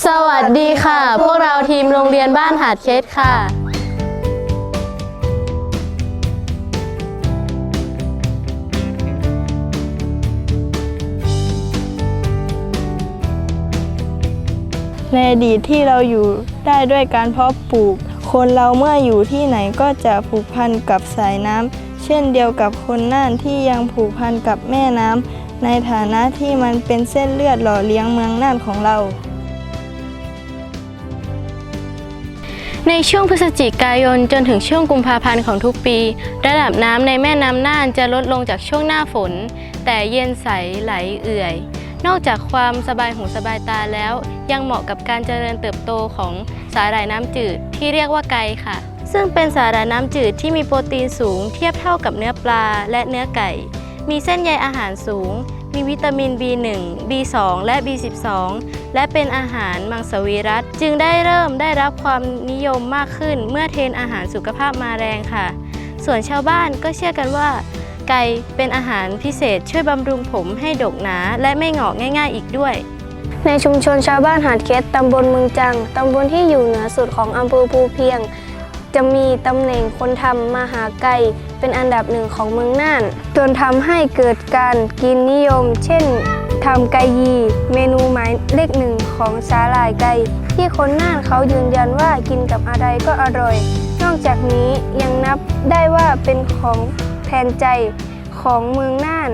สวัสดีค่ะ พวกเราทีมโรงเรียนบ้านหาดเคสค่ะ ในอดีตที่เราอยู่ได้ด้วยการเพาะปลูก คนเราเมื่ออยู่ที่ไหนก็จะผูกพันกับสายน้ำเช่นเดียวกับคนน่านที่ยังผูกพันกับแม่น้ำในฐานะที่มันเป็นเส้นเลือดหล่อเลี้ยงเมืองน่านของเรา ในช่วงพฤศจิกายนจนถึงช่วงกุมภาพันธ์ของทุกปี ระดับน้ำในแม่น้ำน่านจะลดลงจากช่วงหน้าฝน แต่เย็นใสไหลเอื่อย นอกจากความสบายหูสบายตาแล้ว ยังเหมาะกับการเจริญเติบโตของสาหร่ายน้ำจืดที่เรียกว่าไก่ค่ะ ซึ่งเป็นสาหร่ายน้ำจืดที่มีโปรตีนสูงเทียบเท่ากับเนื้อปลาและเนื้อไก่ มีเส้นใยอาหารสูง มีวิตามิน B1 B2 และ B12 และเป็นอาหารมังสวิรัตจึงได้เริ่มได้รับความนิยมมากขึ้นเมื่อเทรนอาหารสุขภาพมาแรงค่ะ ส่วนชาวบ้านก็เชื่อกันว่า ไก่เป็นอาหารพิเศษช่วยบำรุงผมให้ดกหนาและไม่หงอกง่าย ๆ อีกด้วยในชุมชนชาวบ้านหาดเคสตำบลเมืองจัง ตำบลที่อยู่เหนือสุดของอำเภอภูเพียง จะมีตำแหน่งคนทำมาหาไก่เป็นอันดับหนึ่งของเมืองน่าน จนทำให้เกิดการกินนิยม เช่นทำไก่ยีเมนูหมายเลขหนึ่งของสาหร่ายไก่ที่คนน่านเขายืนยันว่ากินกับอะไรก็อร่อย นอกจากนี้ยังนับได้ว่าเป็นของแทนใจของเมืองน่าน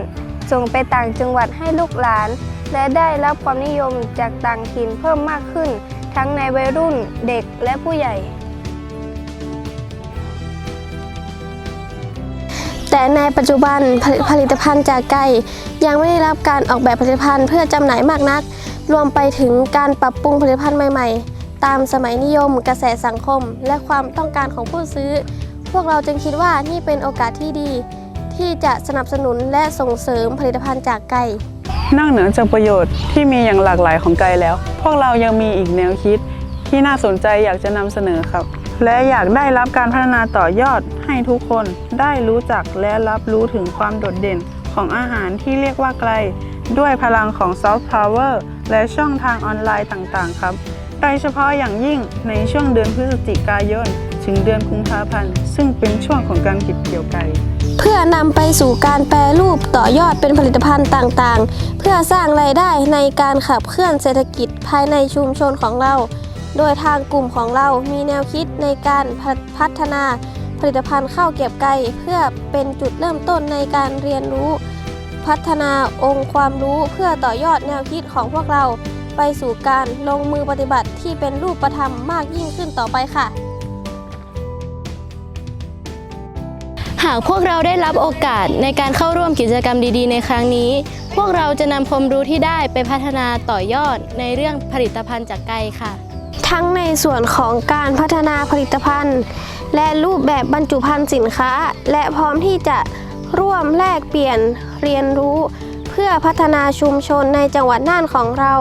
ส่งไปต่างจังหวัดให้ลูกหลาน และได้รับความนิยมจากต่างถิ่นเพิ่มมากขึ้น ทั้งในวัยรุ่นเด็กและผู้ใหญ่ แต่ในปัจจุบันผลิผลิตภัณฑ์จากไก่ยังไม่ได้รับการออกแบบผลิตภัณฑ์เพื่อจำหน่ายมากนัก รวมไปถึงการปรับปรุงผลิตภัณฑ์ใหม่ๆ ตามสมัยนิยม กระแสสังคม และความต้องการของผู้ซื้อ พวกเราจึงคิดว่านี่เป็นโอกาสที่ดี ที่จะสนับสนุนและส่งเสริมผลิตภัณฑ์จากไก่นอกเหนือจากประโยชน์ที่มีอย่างหลากหลายของไก่แล้ว พวกเรายังมีอีกแนวคิดที่น่าสนใจอยากจะนำเสนอครับ และอยากได้รับการพัฒนาต่อยอดให้ทุกคนได้รู้จักและรับรู้ถึงความโดดเด่นของอาหารที่เรียกว่าไกล ด้วยพลังของซอฟต์พาวเวอร์และช่องทางออนไลน์ต่างๆ ครับโดยเฉพาะอย่างยิ่งในช่วงเดือนพฤศจิกายน ถึงเดือนกุมภาพันธ์ ซึ่งเป็นช่วงของการเก็บเกี่ยวไก่เพื่อนำไปสู่การแปรรูปต่อยอดเป็นผลิตภัณฑ์ต่างๆ เพื่อสร้างรายได้ในการขับเคลื่อนเศรษฐกิจภายในชุมชนของเรา โดยทางกลุ่มของเรามีแนวคิดในการพัฒพัฒนาผลิตภัณฑ์ข้าวเกรียบไก่เพื่อเป็นจุดเริ่มต้นในการเรียนรู้ พัฒนาองค์ความรู้เพื่อต่อยอดแนวคิดของพวกเรา ไปสู่การลงมือปฏิบัติที่เป็นรูปธรรมมากยิ่งขึ้นต่อไปค่ะ หากพวกเราได้รับโอกาสในการเข้าร่วมกิจกรรมดีๆ ในครั้งนี้ พวกเราจะนำความรู้ที่ได้ไปพัฒนาต่อยอดในเรื่องผลิตภัณฑ์จากไก่ค่ะ ทั้งในส่วนของการพัฒนาผลิตภัณฑ์ และรูปแบบบรรจุภัณฑ์สินค้า และพร้อมที่จะร่วมแลกเปลี่ยนเรียนรู้ เพื่อพัฒนาชุมชนในจังหวัดน่านของเรา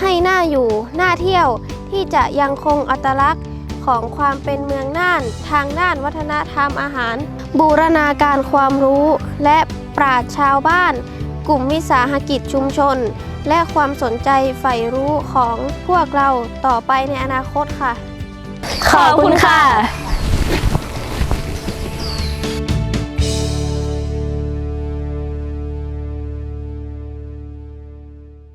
ให้น่าอยู่น่าเที่ยวที่จะยังคงอัตลักษณ์ของความเป็นเมืองน่าน ทางด้านวัฒนธรรมอาหาร บูรณาการความรู้ และปราชชาวบ้าน กลุ่มวิสาหกิจชุมชน และความสนใจใฝ่รู้ของพวกเราต่อไปในอนาคตค่ะ ขอบคุณค่ะ